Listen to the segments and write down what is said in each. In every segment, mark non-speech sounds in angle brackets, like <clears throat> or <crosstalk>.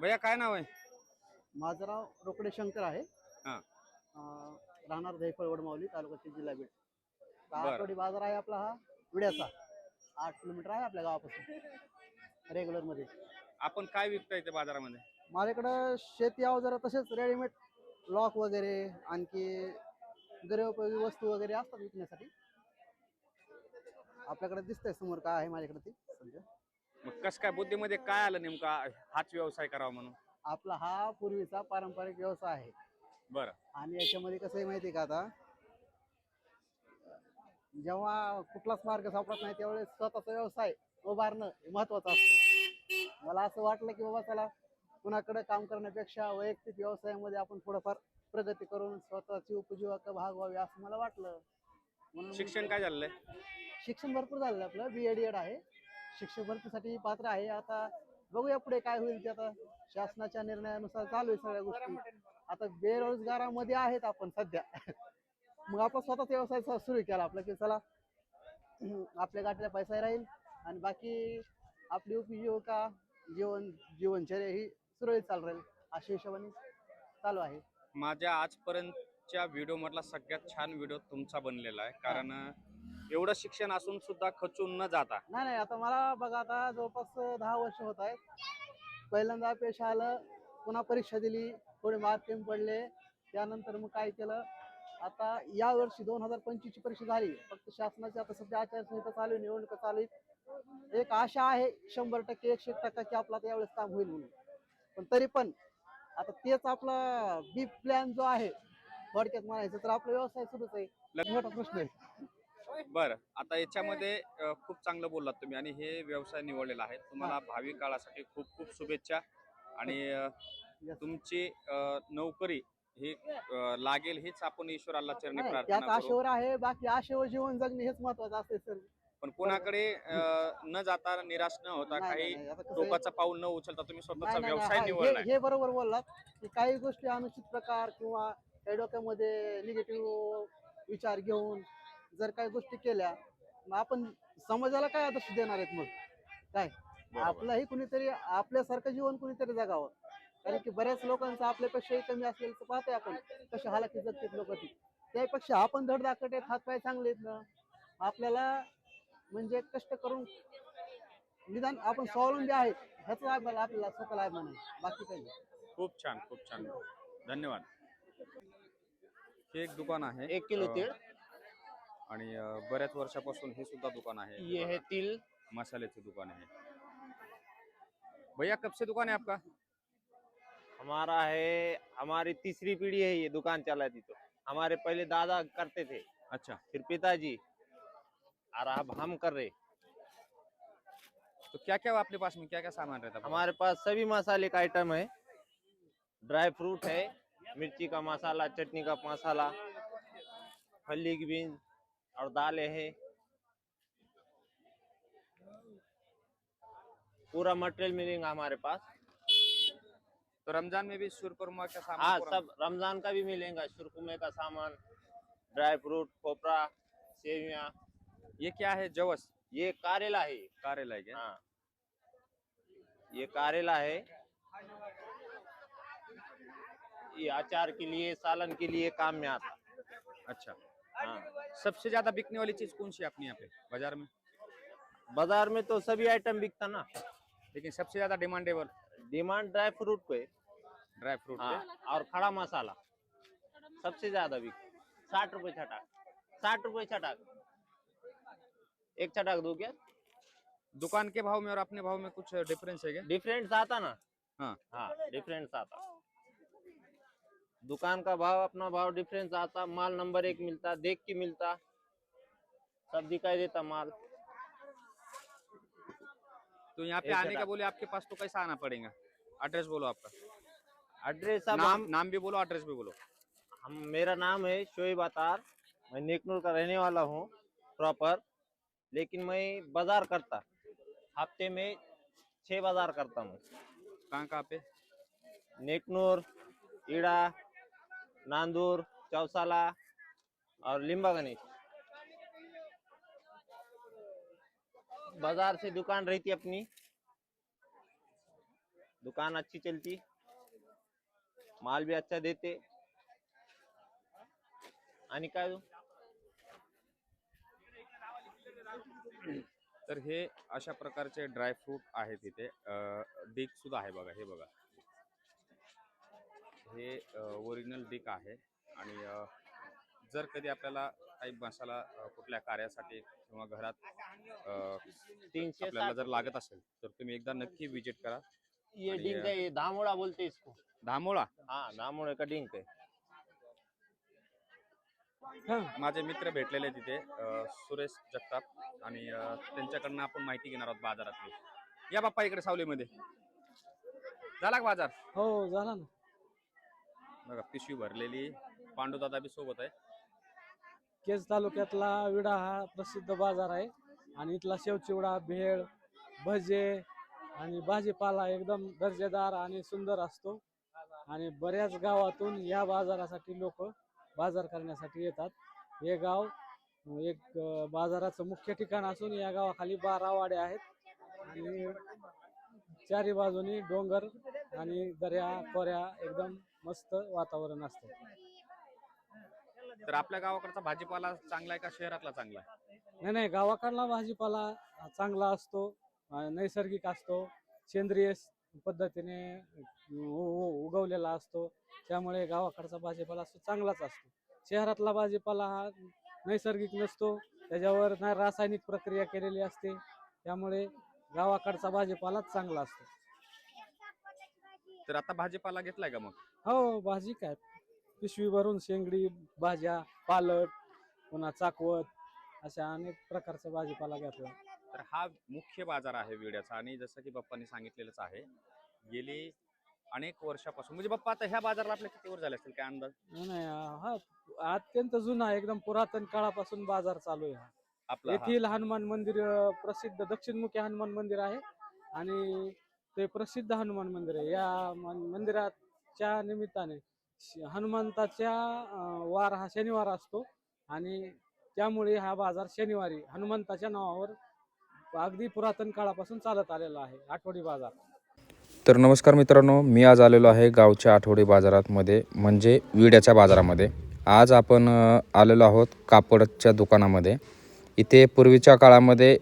भैया काय नाव आहे? माझं नाव रोकडे शंकर आहे. हा. अं, राहणार दहीफळ माऊली तालुक्याचे जिल्हा बीड. आठवडी बाजार आहे आपला हा विड्याचा. आठ किलोमीटर आहे आपल्या गावापासून रेग्युलरमध्ये. आपण काय विकता इथे बाजारामध्ये? माझ्याकडं शेती अवजार तसेच रेडीमेड लॉक वगैरे आणखी गृहोपयोगी वस्तू वगैरे असतात विकण्यासाठी. आपल्याकडे दिसतंय समोर काय आहे माझ्याकडे ती सध्या मग कस काय बुद्धीमध्ये काय आलं नेमका हाच व्यवसाय करावा म्हणून? आपला हा पूर्वीचा पारंपरिक व्यवसाय आहे. बरं. आणि याच्यामध्ये कसं आहे माहिती आहे का आता? जेव्हा कुठलाच मार्ग सापडत नाही त्यावेळेस स्वतःचा व्यवसाय उभारणं हे महत्वाचं असतं. मला असं वाटलं की बाबा चला कुणाकडे काम करण्यापेक्षा वैयक्तिक व्यवसायामध्ये आपण थोडंफार प्रगती करून स्वतःची उपजीविका भाग व्हावी असं मला वाटलं. म्हणून शिक्षण काय झालेलं आहे? शिक्षण भरपूर झालेलं आहे आपलं बी एड आहे. शिक्षक पात्र आहे. आता बघूया पुढे काय होईल ते आता. शासनाच्या निर्णयानुसार चालू आहे सगळ्या गोष्टी. आता बेरोजगारामध्ये आहेत आपण सध्या. मग आपण स्वतःच व्यवसाय सुरू केला आपला की चला आपल्या गाठीला पैसा राहील आणि बाकी आपली उपजीविका जीवन जीवनचर्या ही सुरळीत चालू राहील. अशा हिशोबाने चालू आहे. माझ्या आजपर्यंतच्या व्हिडिओ मधला सगळ्यात छान व्हिडिओ तुमचा बनलेला आहे. कारण एवढं शिक्षण असून सुद्धा खचून न जाता. नाही नाही आता मला बघा आता जवळपास दहा वर्ष होत आहेत. पहिल्यांदा अपयश आलं पुन्हा परीक्षा दिली थोडे मार्क कमी पडले. त्यानंतर मग काय केलं? आता या वर्षी दोन हजार पंचवीस ची परीक्षा झाली. फक्त शासनाची आता सध्या आचारसंहिता चालू आहे निवडणुका चालू आहेत. एक आशा आहे शंभर टक्के एकशे टक्का की आपला आता यावेळेस काम होईल म्हणून. पण तरी पण आता तेच आपला बी प्लॅन जो आहे थोडक्यात म्हणायचं तर आपला व्यवसाय सुरूच आहे. मोठा प्रश्न आहे. बरं. आता याच्यामध्ये अं, खूप चांगलं बोललात तुम्ही आणि हे व्यवसाय निवडलेला आहे. तुम्हाला भावी काळासाठी खूप खूप शुभेच्छा आणि अं. तुमची अं, नोकरी ही अं, लागेल हीच आपण ईश्वराला चरणी नाही, त्यात प्रार्थना करू. आशेवर आहे बाकी आशेवर जीवन जगणे हेच महत्वाचं असते सर. पण कोणाकडे अं, न जाता निराश न होता नाही, काही नाही, आता कसं आहे- टोकाचं पाऊल न उचलता तुम्ही स्वतःचा नाही, नाही, व्यवसाय नाही, निवडलाय. हे- हे बरोबर बोललात की काही गोष्टी अनुचित प्रकार किंवा काही डोक्यामध्ये निगेटिव्ह विचार घेऊन जर काही गोष्टी केल्या मग आपण समाजाला काय आदर्श देणार आहेत मग? काय? आपलंही कुणीतरी आपल्यासारखं जीवन कुणीतरी जगावं. कारण की बऱ्याच लोकांचं आपल्यापेक्षाही कमी असेल तर पाहतोय आपण कसे हालाकी जगतात लोक ती. त्यापेक्षा आपण धडधाकट आहेत हातपाय चांगले आहेत ना? आपल्याला म्हणजे कष्ट करून निदान आपण स्वावलंबी आहेत ह्याचा मला आपल्याला स्वतःला लाभ नाही बाकी काही खूप छान खूप छान. धन्यवाद. हे एक दुकान आहे. एक किलो तिळ. आणि अं, बऱ्याच वर्षापासून हे सुद्धा दुकान आहे ये है तिल. मसाल्याचे दुकान आहे. भैया कब से दुकान है आपका? हमारा है हमारी तीसरी पीढ़ी है ये दुकान चलाती तो। हमारे पहले दादा करते थे। अच्छा। फिर पिताजी। और अब हम कर रहे। तो क्या क्या आपके पास में क्या क्या सामान रहता है? हमारे पास सभी मसाले का आइटम है। ड्राई फ्रूट है मिर्ची का मसाला चटनी का मसाला फली की बीन। और दालें है। पूरा मटेरियल मिलेगा हमारे पास। तो रमज़ान में भी सुरकुरमा का सामान हाँ सब रमज़ान का भी मिलेगा शुरकुमे का सामान ड्राई फ्रूट खोपरा सेविया। ये क्या है जवस? ये कारेला है। कारेला है क्या? हाँ। ये कारेला है। ये अचार के लिए सालन के लिए काम में आता। अच्छा। हाँ। सबसे ज़्यादा बिकने वाली चीज़ कौन सी है अपने यहाँ पे बाज़ार में? बाज़ार में तो सभी आइटम बिकता ना। लेकिन सबसे ज़्यादा डिमांडेबल डिमांड ड्राई फ्रूट पे। ड्राई फ्रूट हाँ और खड़ा मसाला। सबसे ज़्यादा बिक साठ रुपए छटाक। साठ रुपए छटाक। एक छटाक दो क्या? दुकान के भाव में और अपने भाव में कुछ डिफरेंस है क्या? डिफरेंस आता ना। हाँ। हाँ डिफरेंस आता। दुकान का भाव अपना भाव डिफरेंस आता माल नंबर एक मिलता देख के मिलता। सब दिखाई देता माल। तो यहाँ पे आने का बोले आपके पास तो कैसा आना पड़ेगा? एड्रेस बोलो आपका। एड्रेस नाम नाम भी बोलो एड्रेस भी बोलो। हम मेरा नाम है शोएब अतार। मैं नेकनूर का रहने वाला हूँ प्रॉपर लेकिन मैं बाज़ार करता। हफ़्ते में छह बाज़ार करता हूँ। कहाँ कहाँ पे? नेकनूर ईड़ा नांदूर चौसाला और लिम्बा गणेश. बाजार से दुकान रहती अपनी. दुकान अच्छी चलती. माल भी अच्छा देते. आणि काय हो? तर हे अशा प्रकारचे ड्रायफ्रूट आहेत इथे. डीक सुद्धा आहे बघा हे बघा. हे ओरिजिनल डीक आहे. आणि जर कधी आपल्याला काही मसाला कुठल्या कार्यासाठी किंवा घरात तीनशे आपल्याला जर लागत असेल तर तुम्ही एकदा नक्की विजिट करा. ये डिंक है ये धामोड़ा बोलते हैं इसको. धामोळा? हाँ धामोड़े का डिंक है माझे मित्र भेटलेले तिथे अ, सुरेश जगताप. आणि अ, त्यांच्याकडनं आपण माहिती घेणार आहोत बाजारातली. या बाप्पा इकडे सावलीमध्ये. झाला का बाजार? हो झाला ना. बघा पिशवी भरलेली पांडुदादा बी सोबत आहे. केज तालुक्यातला विडा हा प्रसिद्ध बाजार आहे. आणि इथला शेवचिवडा भेळ भजे आणि भाजीपाला एकदम दर्जेदार आणि सुंदर असतो. आणि बऱ्याच गावातून या बाजारासाठी लोक बाजार करण्यासाठी येतात. हे गाव एक बाजाराचं मुख्य ठिकाण असून या गावाखाली बारा वाडे आहेत. आणि चारी बाजूनी डोंगर आणि दर्या कोऱ्या एकदम मस्त वातावरण असतं. तर आपल्या गावाकडचा भाजीपाला चांगला आहे का शहरातला चांगला आहे? नाही नाही गावाकडला भाजीपाला चांगला असतो अं, नैसर्गिक असतो सेंद्रिय स- पद्धतीने उ- उ- उगवलेला असतो त्यामुळे गावाकडचा भाजीपाला असतो चांगलाच असतो. शहरातला भाजीपाला हा नैसर्गिक नसतो त्याच्यावर ना रासायनिक प्रक्रिया केलेली असते त्यामुळे गावाकडचा भाजीपालाच चांगला असतो. तर आता भाजीपाला घेतलाय का मग? हो भाजी काय? पिशवी भरून शेंगडी भाज्या पालक पुन्हा चाकवत अशा अनेक प्रकारचा भाजीपाला घेतला. तर हा मुख्य बाजार आहे विड्याचा आणि जसं की बाप्पांनी सांगितलेलंच आहे गेली अनेक वर्षापासून. म्हणजे बाप्पा आता ह्या बाजाराला आपल्या किती वर्ष झाले असतील? काय अंदाज? नाही नाही, हा अत्यंत जुना एकदम पुरातन काळापासून बाजार चालू आहे हा. आपला हा. येथील हनुमान मंदिर अं, प्रसिद्ध दक्षिणमुखी हनुमान मंदिर आहे आणि ते प्रसिद्ध हनुमान मंदिर आहे. या मंदिराच्या निमित्ताने श- हनुमंताच्या वार हा शनिवार असतो आणि त्यामुळे हा बाजार शनिवारी हनुमंताच्या नावावर अगदी पुरातन काळापासून चालत आलेला आहे आठवडी बाजार. तर नमस्कार मित्रांनो मी आज आलेलो आहे गावच्या आठवडी बाजारामध्ये म्हणजे विड्याच्या बाजारामध्ये. आज आपण आलेलो आहोत कापडच्या दुकानामध्ये. इथे पूर्वीच्या काळामध्ये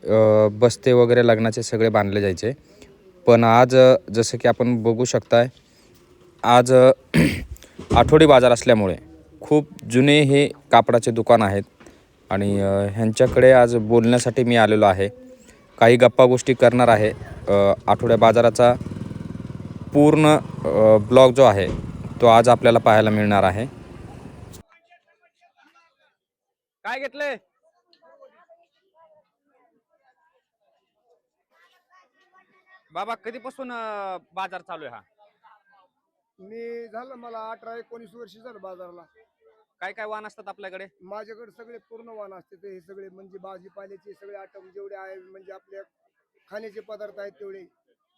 बस्ते वगैरे लग्नाचे सगळे बांधले जायचे. पण आज जसं की आपण बघू शकताय आज <clears throat> आठवडी बाजार असल्यामुळे खूप जुने हे कापडाचे दुकान आहेत आणि ह्यांच्याकडे आज बोलण्यासाठी मी आलेलो आहे. काही गप्पा गोष्टी करणार आहे. आठवड्या बाजाराचा पूर्ण ब्लॉग जो आहे तो आज आपल्याला पाहायला मिळणार आहे. काय घेतलंय? बाबा कधीपासून अं, बाजार चालू आहे हा? मी झालं मला अठरा एकोणीस वर्ष झालं बाजारला. काय काय वाहन असतात आपल्याकडे? माझ्याकडे सगळे पूर्ण वाहन असते ते हे सगळे म्हणजे भाजीपाल्याचे सगळे आयटम जेवढे आहे म्हणजे आपल्या खाण्याचे पदार्थ आहेत तेवढे.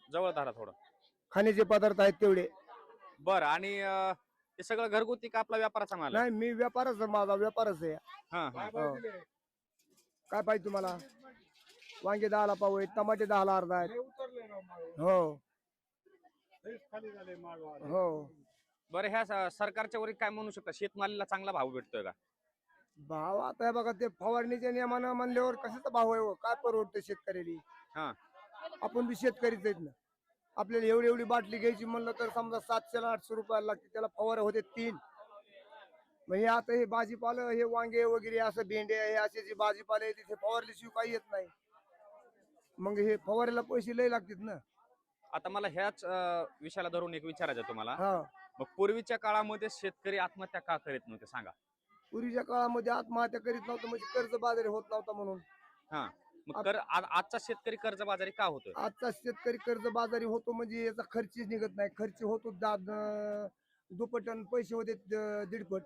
जवळ धरा थोडं. खाण्याचे पदार्थ आहेत तेवढे. बरं आणि अं, हे सगळं घरगुती का आपला व्यापाराचा माल आहे? नाही मी व्यापारच आहे, माझा व्यापारच आहे. हा हा. हो. काय पाहिजे तुम्हाला? वांगे दहाला पाव आहेत टमाटे दहाला अर्धा आहेत. हो. हो. बरं ह्या स- सरकारच्या वरील काय म्हणू शकता? शेतमालीला चांगला भाव भेटतोय का? भाव आता हे बघा ते फवारणीच्या नियमानं म्हणल्यावर कशाचा भाव आहे हो? काय परवडतं शेतकऱ्याला? हा. आपण बी शेतकरीच आहेत ना. आपल्याला एवढी एवढी बाटली घ्यायची म्हणलं तर समजा सातशे आठशे रुपयाला लागते त्याला फवारे होते तीन. मग हे आता हे भाजीपालं हे वांगे वगैरे असं भेंडे हे असे जे भाजीपाले आहेत तिथे फवारल्याशिवाय काही येत नाही. मग हे फवाऱ्याला पैसे लय लागतात ना. आता मला ह्याच अं, विषयाला धरून एक विचारायचं आहे तुम्हाला. हा. मग पूर्वीच्या काळामध्ये शेतकरी आत्महत्या का करीत नव्हते सांगा. पूर्वीच्या काळामध्ये आत्महत्या करीत नव्हतं म्हणजे कर्ज बाजारी होत नव्हता म्हणून. मग कर आ- आजचा शेतकरी कर्जबाजारी का होतोय? आजचा शेतकरी कर्ज बाजारी होतो म्हणजे याचा खर्चच निघत नाही. खर्च होतो दा- द- दुप्पट आणि पैसे होते द- दीडपट.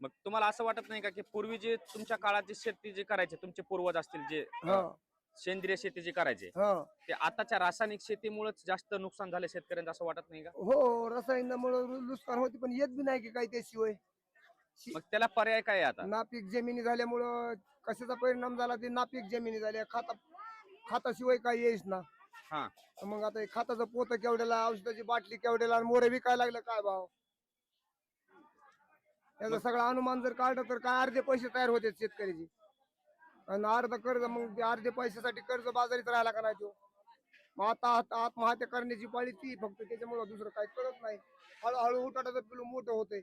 मग तुम्हाला असं वाटत नाही का की पूर्वी जे तुमच्या काळात जे शेती जे करायचे तुमचे पूर्वज असतील जे अं, हा. सेंद्रिय शेती जे करायचे हा. ते आताच्या रासायनिक शेतीमुळेच जास्त नुकसान झाले शेतकऱ्यांचं असं वाटत नाही का? हो रसायनामुळे नुकसान होते पण येत बी नाही की काही त्याशिवाय. मग त्याला पर्याय काय आहे आता? नापीक जमिनी झाल्यामुळं कशाचा परिणाम झाला ते नापीक जमिनी झाल्या खाता खाताशिवाय काही येईस ना. हा. मग आता हे खताचं पोत केवढ्याला औषधाची बाटली केवढ्याला आणि मोरे विकायला लागलं काय भाव? त्याचा सगळा अनुमान जर काढलं तर काय अर्धे पैसे तयार होते शेतकऱ्याचे. आणि अर्ध कर्ज मग अर्धे पैशासाठी कर्ज बाजारीत राहायला का नाही तो? मग आता आता आत्महत्या करण्याची पाळी ती फक्त त्याच्यामुळे दुसरं काही कळत नाही. हळूहळू उठाटाचं पिलू मोठं होतंय.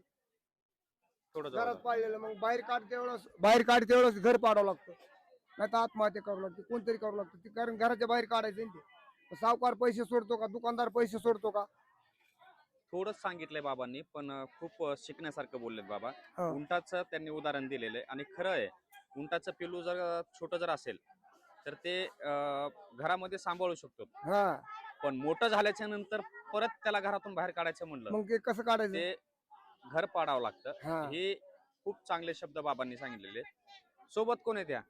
थोडं घरात. पाळलेलं मग बाहेर काढते एवढंच बाहेर काढते एवढंच घर पाडावं लागतं. नाही तर आत्महत्या करावं लागते कोणतरी करावं लागतं. ती कारण घराच्या बाहेर काढायचं ते. सावकार पैसे सोडतो का दुकानदार पैसे सोडतो का? थोडंच सांगितलंय बाबांनी पण खूप शिकण्यासारखं बोललेत बाबा. उंटाचं त्यांनी उदाहरण दिलेलं आहे. आणि खरं आहे उंटाचं पिल्लू जर छोटं जर असेल तर ते घरामध्ये सांभाळू शकतो. हा. पण मोठं झाल्याच्यानंतर परत त्याला घरातून बाहेर काढायचं म्हणलं मग ते कसं काढायचं? ते घर पाडावं लागतं. हा. हे खूप चांगले शब्द बाबांनी सांगितलेले. सोबत कोण आहे त्या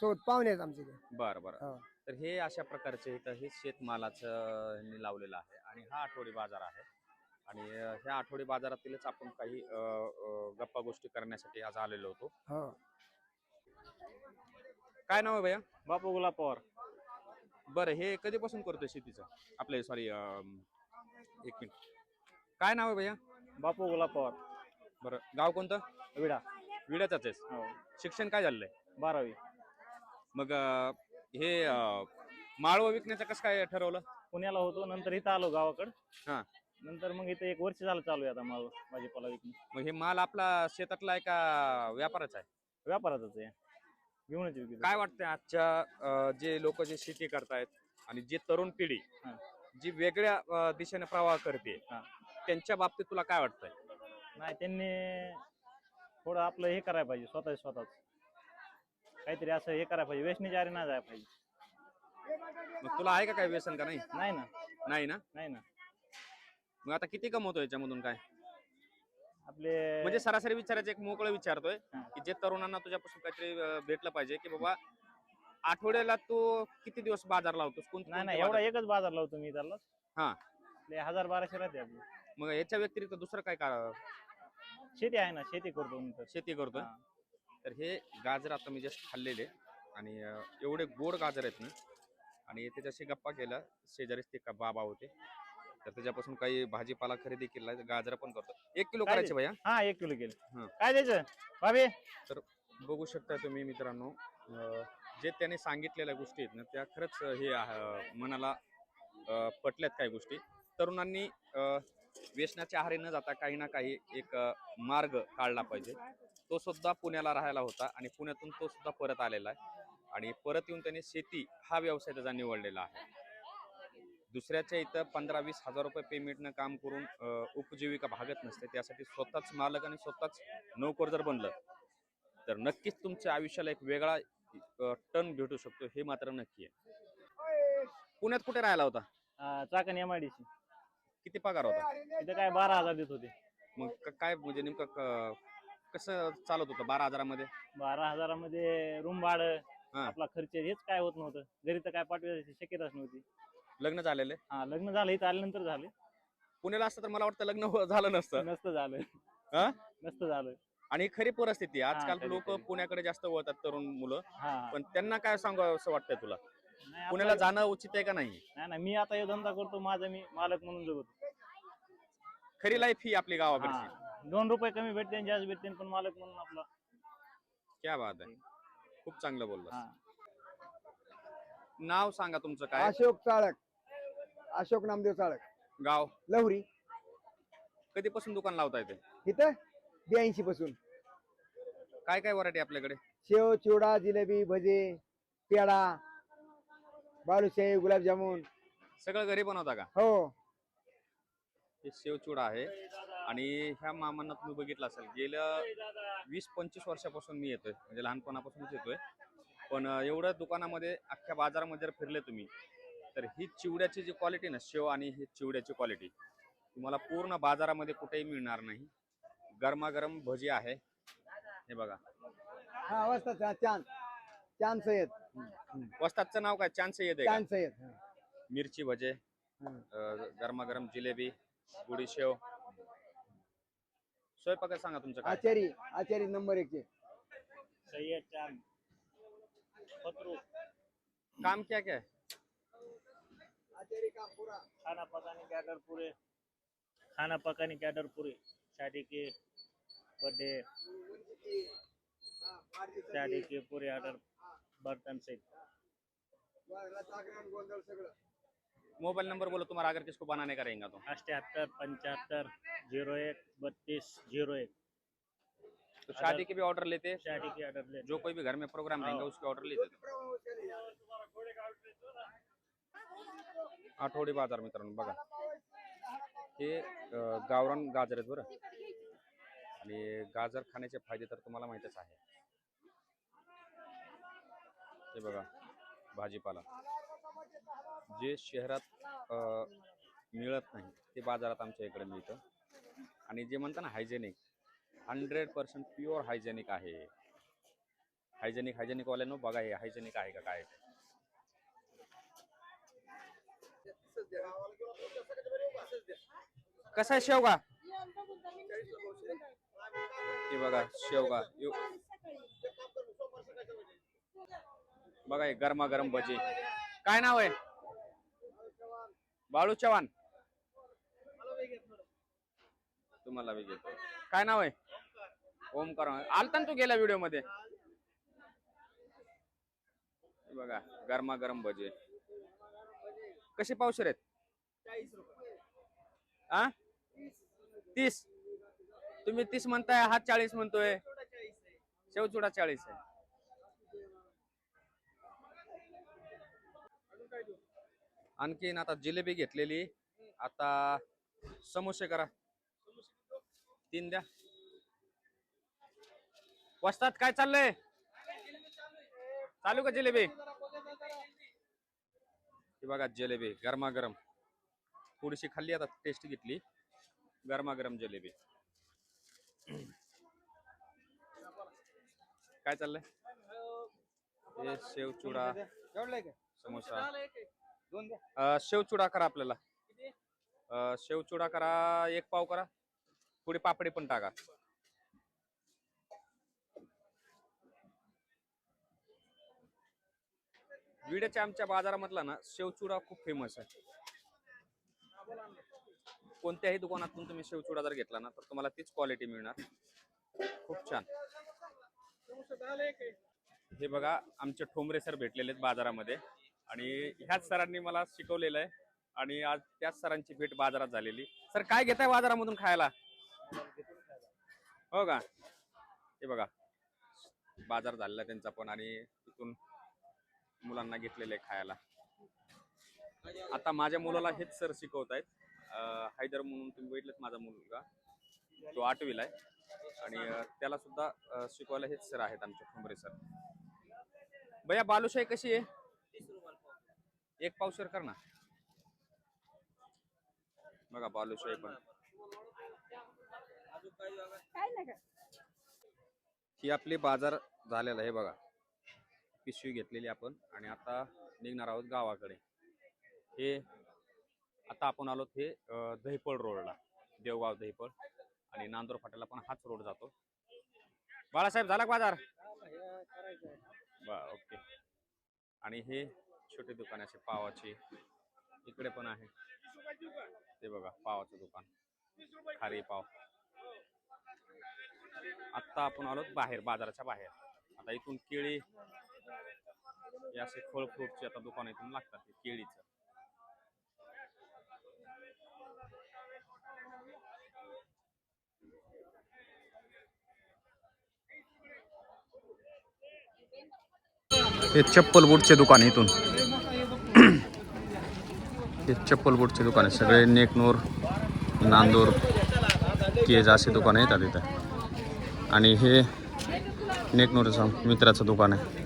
सोबत पाहुणे आहेत आमचे इथे. बरं बरं. हा. तर हे अशा प्रकारचे इथं हे शेतमालाचं लावलेलं आहे आणि हा आठवडी बाजार आहे. आणि ह्या आठवडी बाजारातीलच आपण काही अं, अं, गप्पा गोष्टी करण्यासाठी आज आलेलो होतो. हा. काय नाव आहे भैया? बापू गुलाब पवार. बरं हे कधीपासून करतोय शेतीचं? आपले सॉरी एक मिनिट. काय नाव आहे भैया? बापू गुलाब पवार. बरं गाव कोणतं? विडा. विड्याचाच आहेस. हो. शिक्षण काय झालंय? बारावी. मग अं, हे अं, माळव विकण्याचं कसं काय ठरवलं? पुण्याला होतो नंतर इथं आलो गावाकडं. हा. नंतर मग इथं एक वर्ष झालं चालू आहे आता माल भाजीपाला विकणं. मग हे माल आपला शेतातला आहे का व्यापाराचा आहे? व्यापारातच आहे. घेऊनच विकतो. काय वाटतं आजच्या अं, जे लोक जे शेती करतायत आणि जे तरुण पिढी हा. जी वेगळ्या अं, दिशेने प्रवाह करते हा. त्यांच्या बाबतीत तुला काय वाटतंय? नाही त्यांनी थोडं आपलं हे करायला पाहिजे स्वतः स्वतःच. काहीतरी असं हे करायला पाहिजे वेचण्याच्या आरी नाही जायला पाहिजे. मग तुला आहे का काय व्यसन का नाही? नाही ना. नाही ना? नाही ना. मग आता किती कमवतो याच्यामधून काय आपले म्हणजे सरासरी विचारायचं एक मोकळं विचारतोय. की जे तरुणांना तुझ्यापासून काहीतरी अं, भेटलं पाहिजे की बाबा आठवड्याला तू किती दिवस बाजार लावतोस कोण नाही नाही एवढा? एकच बाजार लावतो मी त्याला हा. आपले हजार बाराशे राहते आपली मग याच्या व्यतिरिक्त दुसरं काय का शेती आहे ना शेती करतो मी तर शेती करतोय हा. तर हे गाजर आता मी जस्ट खाल्लेले आणि अं, एवढे गोड गाजर आहेत ना आणि त्याच्याशी गप्पा केला शेजारीच ते का बाबा होते तर त्याच्यापासून काही भाजीपाला खरेदी केला गाजर पण करतो. एक किलो काय करायचे भैया? हा एक किलो केलं. काय द्यायचं? भाभी? बघू शकता तुम्ही मित्रांनो अं, जे त्याने सांगितलेल्या गोष्टी आहेत ना त्या खरंच हे अं, मनाला अं, पटल्यात काही गोष्टी. तरुणांनी अं, व्यसनाच्या आहारी न जाता काही ना काही एक अं, मार्ग काढला पाहिजे. तो सुद्धा पुण्याला राहायला होता आणि पुण्यातून तो सुद्धा परत आलेला आहे. आणि परत येऊन त्याने शेती हा व्यवसाय त्याचा निवडलेला आहे. दुसऱ्याच्या इथं पंधरा वीस हजार रुपये पेमेंटनं काम करून उपजीविका भागत नसते. त्यासाठी स्वतःच मालक आणि स्वतःच नोकर जर बनलं तर नक्कीच तुमच्या आयुष्याला एक वेगळा टर्न भेटू शकतो हे मात्र नक्की आहे. पुण्यात कुठे राहिला होता? Chakan M I D C किती पगार होता? इथं काय बारा हजार देत होते. मग काय म्हणजे नेमकं कसं चालत होतं बारा हजारामध्ये? बारा हजारामध्ये रूम भाडं. आपला खर्च हेच काय होत नव्हतं. घरी तर काय पाठवायची शक्यताच नव्हती. लग्न झालेले? हा लग्न झालं इथं आल्यानंतर झालं. पुण्याला असतं तर मला वाटतं लग्न हो- झालं नसतं. नसतं झालं. हा? नसतं झालं. आणि खरी परिस्थिती आहे. आजकाल खरी- लोक खरी. पुण्याकडे जास्त वळतात तरुण मुलं. हा. पण त्यांना काय सांगावं असं वाटतंय तुला? नाही, पुण्याला आपलं- जाणं उचित आहे का नाही? नाही मी आता हे धंदा करतो माझा मी मालक म्हणून जगतो. खरी लाईफ ही आपली गावाकडची. हा. दोन रुपये कमी भेटते आणि जास्त भेटते पण मालक म्हणून आपला. क्या बात आहे. खूप चांगलं बोललं हा. नाव सांगा तुमचं काय? अशोक चाळक. अशोक नामदेव चाळक. गाव? लवरी. कधीपासून दुकान लावता येते इथं ब्याऐंशी पासून. काय काय व्हरायटी आपल्याकडे? शेव चिवडा जिलेबी भजे पेडा बालुशाही गुलाबजामुन. सगळं घरी बनवता का? हो. हे शेवचूडा आहे. आणि ह्या मामांना तुम्ही बघितलं असेल गेल्या वीस पंचवीस वर्षापासून मी येतोय. म्हणजे लहानपणापासूनच येतोय. पण अं, एवढं दुकानामध्ये अख्ख्या बाजारामध्ये जर फिरले तुम्ही तर ही चिवड्याची जी क्वालिटी ना शेव आणि ही चिवड्याची क्वालिटी तुम्हाला पूर्ण बाजारामध्ये कुठेही मिळणार नाही. गरमागरम भजी आहे. हे बघा. हा वाजता चांद चांद सय्यद. वस्तादचं नाव काय? चान्स येते चांद सय्यद हा. मिरची भजे हम्म. अं, गरमागरम जिलेबी गुडी शेव. स्वयंपाकात सांगा तुमचं काय? आचारी आचारी नंबर एक चे. सय्यद चांद पत्रू. काम क्या क्या है? खाना पकाने के ऑर्डर पूरे खाना पकाने के ऑर्डर पूरे शादी के बर्थडे शादी के पूरे ऑर्डर बर्तन से मोबाइल नंबर बोलो तुम्हारा अगर किसको बनाने का रहेगा तो अठहत्तर पंचहत्तर ज़ीरो एक बत्तीस ज़ीरो एक तो शादी के भी ऑर्डर लेते हैं शादी के ऑर्डर ले जो कोई भी घर में प्रोग्राम रहेगा उसके ऑर्डर लेते आठवडी बाजार मित्रांनो बघा. हे गावरान गाजर आहेत बरं. आणि गाजर खाण्याचे फायदे तर तुम्हाला माहितच आहे. हे बघा भाजीपाला. जे शहरात मिळत नाही ते बाजारात आमच्या इकडे मिळतं. आणि जे म्हणतात ना hygienic hundred percent pure hygienic आहे. हायजेनिक हायजेनिकवाल्यानं बघा हे हायजेनिक आहे का काय कसा आहे शेवगा? हे बघा शेवगा. बघा गरमागरम भजी. काय नाव आहे? बाळू चव्हाण. तुम्हाला बी काय नाव आहे? ओमकार. आलता ना तू गेल्या व्हिडिओमध्ये? बघा गरमागरम भजी. कसे पावशेर आहेत? आ? तीस. तुम्ही तीस म्हणताय हा चाळीस म्हणतोय. शेवचुडा चाळीस आहे. आणखीन आता जिलेबी घेतलेली. आता समोसे करा. तीन द्या. वस्तात काय चाललंय? चालू का जिलेबी? हे बघा जलेबी गरमागरम. थोडीशी खाल्ली आता टेस्ट घेतली. गरमागरम जलेबी. काय चाललंय? हे शेवचुडा समोसा. शेवचुडा करा आपल्याला. शेवचुडा करा एक पाव करा. थोडी पापडी पण टाका. बीडच्या आमच्या बाजारामधला ना शेवचुडा खूप फेमस आहे. कोणत्याही दुकानातून तुम्ही शेवचुडा जर घेतला ना तर तुम्हाला तीच क्वालिटी मिळणार. खूप छान. हे बघा आमचे ठोंबरे सर भेटलेले आहेत बाजारामध्ये. आणि ह्याच सरांनी मला शिकवलेलं आहे. आणि आज त्याच सरांची भेट बाजारात झालेली. सर काय घेताय बाजारामधून खायला? हो का? हे बघा. बाजार झालेला त्यांचा पण आणि तिथून मुलांना घेतलेले आहे खायला. आता माझ्या मुलाला हेच सर शिकवत आहेत हैदर म्हणून तुम्ही बघितलं माझा मुलगा. तो आठवीला आहे. आणि त्याला सुद्धा शिकवायला हेच सर आहेत आमचे ठोंबरे सर. भैया बालुशाही कशी आहे? एक पावशेर कर ना. बघा बालुशाही पण. ही आपली बाजार झालेला आहे बघा. पिशवी घेतलेली आपण आणि आता निघणार आहोत गावाकडे. हे आता आपण आलो हे दहिपळ रोडला देवगाव दहिपळ. आणि नांदूर फाट्याला पण हाच रोड जातो. बाळासाहेब झाला बाजार? बा ओके. आणि हे छोटे दुकान असे पावाचे. इकडे पण आहे. ते बघा पावाचं दुकान. खारी पाव. आत्ता आपण आलो बाहेर बाजाराच्या बाहेर. आता इथून केळी हे असे फळ फ्रूटचे आता दुकान इथून लागतात केळीचं. हे चप्पल बूटचे दुकान आहे इथून. हे चप्पल बूटचे दुकान आहे. सगळे नेकनूर नांदूर केज असे दुकान येतात इथं. आणि हे नेकनूरचं मित्राचं दुकान आहे.